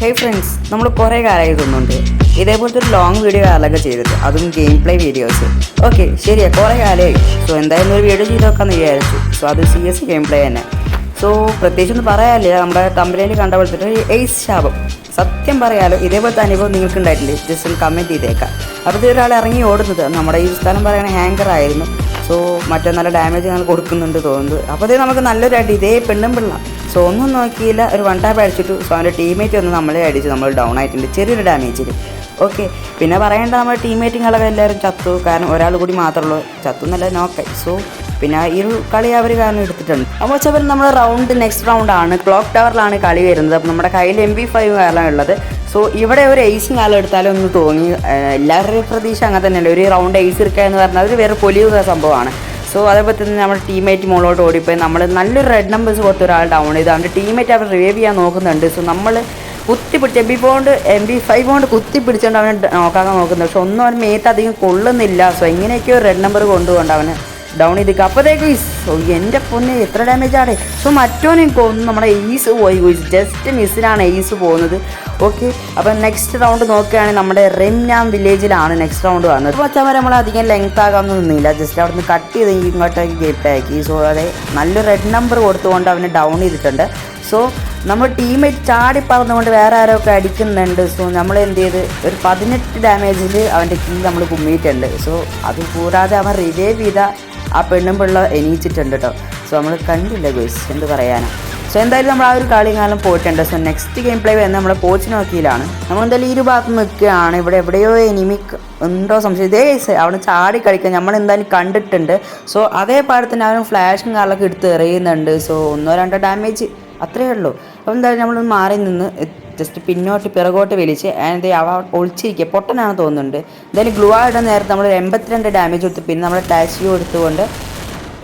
ഹേ friends നമ്മൾ കുറേ കാലമായി തോന്നുന്നുണ്ട് ഇതേപോലത്തെ ഒരു ലോങ് വീഡിയോ കാലൊക്കെ ചെയ്തിട്ട് അതും ഗെയിം പ്ലേ വീഡിയോസ് ഓക്കെ ശരിയാ കുറേ കാലമായി സോ എന്തായാലും ഒരു വീഡിയോ ചെയ്ത് നോക്കാമെന്ന് വിചാരിച്ചു. സോ അത് സി എസ് ഗെയിം പ്ലേ തന്നെ. സോ പ്രത്യേകിച്ചൊന്നും പറയാനില്ല. നമ്മുടെ കമ്പനിയിൽ കണ്ട പോലത്തെ ഒരു എയ്സ് ശാപം. സത്യം പറയാലോ ഇതേപോലത്തെ അനുഭവം നിങ്ങൾക്ക് ഉണ്ടായിട്ടില്ലേ ജസ്റ്റ് ഒന്ന് കമന്റ് ചെയ്തേക്കാം. അപ്പോൾ ഇതൊരാൾ ഇറങ്ങി ഓടുന്നത്. നമ്മുടെ ഈ സ്ഥലം പറയുന്ന ഹാങ്കർ ആയിരുന്നു. സോ മറ്റേ നല്ല ഡാമേജ് ഞങ്ങൾ കൊടുക്കുന്നുണ്ട് തോന്നുന്നത് അപ്പോൾ ഇത് നമുക്ക് നല്ലൊരു അടി. ഇതേ പെണ്ണും പിള്ള. സോ ഒന്നും നോക്കിയില്ല ഒരു വൺ ടാപ്പ് അടിച്ചിട്ട്. സോ അവന്റെ ടീമേറ്റ് ഒന്ന് നമ്മളെ അടിച്ച് നമ്മൾ ഡൗൺ ആയിട്ടുണ്ട്. ചെറിയൊരു ഡാമേജിൽ ഓക്കെ പിന്നെ പറയേണ്ട നമ്മുടെ ടീമേറ്റുകളൊക്കെ എല്ലാവരും ചത്തു. കാരണം ഒരാൾ കൂടി മാത്രമുള്ളൂ ചത്തു എന്നല്ല നോക്കായി സോ പിന്നെ ഈ ഒരു കളി അവർ കാരണം എടുത്തിട്ടുണ്ട്. അപ്പോൾ വെച്ചാൽ പിന്നെ നമ്മുടെ റൗണ്ട് നെക്സ്റ്റ് റൗണ്ട് ആണ്. ക്ലോക്ക് ടവറിലാണ് കളി വരുന്നത്. അപ്പോൾ നമ്മുടെ കയ്യിൽ എം ബി ഫൈവ് കാരണം ഉള്ളത്. സോ ഇവിടെ ഒരു ഐസും കാലം എടുത്താലും ഒന്ന് തോന്നി. എല്ലാവരുടെയും പ്രതീക്ഷ അങ്ങനെ തന്നെയല്ലേ? ഒരു റൗണ്ട് എയ്സ് എടുക്കുക എന്ന് പറഞ്ഞാൽ അത് വേറെ പൊലിയുക സംഭവമാണ്. സോ അതേപോലെ തന്നെ നമ്മുടെ ടീമേറ്റ് മുകളിലോട്ട് ഓടിപ്പോയി. നമ്മൾ നല്ലൊരു റെഡ് നമ്പേഴ്സ് കൊടുത്ത ഒരാൾ ഡൗൺ ചെയ്ത്. അവന്റെ ടീമേറ്റ് അവർ റിവൈവ് ചെയ്യാൻ നോക്കുന്നുണ്ട്. സോ നമ്മൾ കുത്തിപ്പിടിച്ച് M B font M B five കൊണ്ട് കുത്തിപ്പിടിച്ചുകൊണ്ട് അവനെ നോക്കാൻ നോക്കുന്നുണ്ട്. പക്ഷെ ഒന്നും അവൻ മേത്ത് അധികം കൊള്ളുന്നില്ല. സോ എങ്ങനെയൊക്കെയോ റെഡ് നമ്പർ കൊണ്ടുകൊണ്ട് അവന്. ഡൗൺ ചെയ്തിരിക്കുക അപ്പോഴത്തേക്ക് ഓ എന്റെ പൊന്നെ എത്ര ഡാമേജ് ആണ് സോ മറ്റോനും കൊന്നു നമ്മുടെ എയ്സ് പോയി. ജസ്റ്റ് മിസ്സിലാണ് എയ്സ് പോകുന്നത്. ഓക്കെ അപ്പം നെക്സ്റ്റ് റൗണ്ട് നോക്കുകയാണെങ്കിൽ നമ്മുടെ റെംനാം വില്ലേജിലാണ് നെക്സ്റ്റ് റൗണ്ട് വന്നത്. അപ്പോൾ വെച്ചാൽ നമ്മൾ അധികം ലെങ്ത് ആകാമെന്ന് നിന്നില്ല. ജസ്റ്റ് അവിടെ നിന്ന് കട്ട് ചെയ്ത് ഇങ്ങോട്ടേക്ക് ഗേറ്റ് ആക്കി. സോ അതെ നല്ല റെഡ് നമ്പർ കൊടുത്തുകൊണ്ട് അവനെ ഡൗൺ ചെയ്തിട്ടുണ്ട്. സോ നമ്മൾ ടീമേറ്റ് ചാടി പറന്നുകൊണ്ട് വേറെ ആരൊക്കെ അടിക്കുന്നുണ്ട് സോ നമ്മൾ എന്ത് ചെയ്ത്? ഒരു പതിനെട്ട് ഡാമേജിൽ അവന്റെ കീ നമ്മൾ കുമ്മിയിട്ടുണ്ട്. സോ അത് കൂടാതെ അവൻ റിലേ ചെയ്ത ആ പെണ്ണും പിള്ള എണീച്ചിട്ടുണ്ട് കേട്ടോ സോ നമ്മൾ കണ്ടില്ല ഗോയ്സ് എന്ത് പറയാനാണ് സോ എന്തായാലും നമ്മൾ ആ ഒരു കളി കാലം പോയിട്ടുണ്ട്. സോ നെക്സ്റ്റ് ഗെയിം പ്ലേ വരുന്നത് നമ്മളെ പോച്ച് നോക്കിയിലാണ്. നമ്മൾ എന്തായാലും ഒരു ഭാഗത്ത് നിൽക്കുകയാണ്. ഇവിടെ എവിടെയോ എനിമി ഉണ്ടോ സംശയം. ഇതേ അവിടെ ചാടി കളിക്കാൻ നമ്മൾ എന്തായാലും കണ്ടിട്ടുണ്ട്. സോ അതേപോലെ തന്നെ അവൻ ഫ്ലാഷും കാലൊക്കെ എടുത്ത് എറിയുന്നുണ്ട്. സോ ഒന്നോ രണ്ടോ ഡാമേജ് അത്രയേ ഉള്ളൂ. അപ്പോൾ എന്തായാലും നമ്മളൊന്ന് മാറി നിന്ന് ജസ്റ്റ് പിന്നോട്ട് പിറകോട്ട് വലിച്ച് അതിന്റെ അവ ഒളിച്ചിരിക്കുക. പൊട്ടനാണ് തോന്നുന്നുണ്ട്. എന്തായാലും ഗ്ലൂ ആയിടുന്ന നേരത്തെ നമ്മൾ എൺപത്തിരണ്ട് ഡാമേജ് കൊടുത്ത് പിന്നെ നമ്മൾ ടാച്ചിയോ എടുത്തുകൊണ്ട്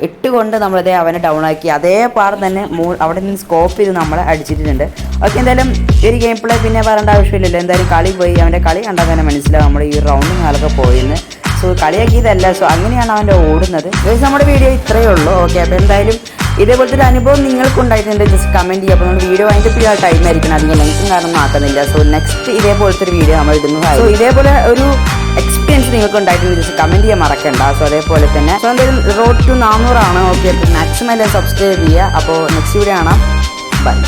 ഇട്ടുകൊണ്ട് നമ്മളത് അവനെ ഡൗൺ ആക്കി. അതേ പാർ തന്നെ മൂ അവിടെ നിന്ന് സ്കോപ്പ് ചെയ്ത് നമ്മളെ അടിച്ചിട്ടുണ്ട്. ഓക്കെ എന്തായാലും ഒരു ഗെയിം പ്ലേ പിന്നെ പറയേണ്ട ആവശ്യമില്ലല്ലോ. എന്തായാലും കളി പോയി. അവന്റെ കളി കണ്ടാൽ തന്നെ മനസ്സിലാവും നമ്മൾ ഈ റൗണ്ടും കാലൊക്കെ പോയിന്ന്. സോ കളിയാക്കിയതല്ല. സോ അങ്ങനെയാണ് അവന്റെ ഓടുന്നത്. നമ്മുടെ വീഡിയോ ഇത്രയേ ഉള്ളൂ. ഓക്കെ അപ്പോൾ എന്തായാലും ഇതേപോലത്തെ ഒരു അനുഭവം നിങ്ങൾക്ക് ഉണ്ടായിട്ടുണ്ട് ജസ്റ്റ് കമന്റ് ചെയ്യുക. അപ്പോൾ നമ്മൾ വീഡിയോ അതിന്റെ പ്രിയ ടൈം ആയിരിക്കണം. അധികം ലെങ്ത്തും കാരണം ആക്കുന്നില്ല. സോ നെക്സ്റ്റ് ഇതേപോലത്തെ ഒരു വീഡിയോ നമ്മൾ ഇടുന്നു. സോ ഇതേപോലെ ഒരു എക്സ്പീരിയൻസ് നിങ്ങൾക്ക് ഉണ്ടായിട്ടുണ്ട് ജസ്റ്റ് കമന്റ് ചെയ്യാൻ മറക്കണ്ട. സോ അതേപോലെ തന്നെ. സോ എന്തായാലും റോഡ് ടു നാനൂറാണ്. ഓക്കെ അപ്പോൾ മാക്സിമം എല്ലാം സബ്സ്ക്രൈബ് ചെയ്യുക. അപ്പോൾ നെക്സ്റ്റ് വീഡിയോ കാണാം. ബൈ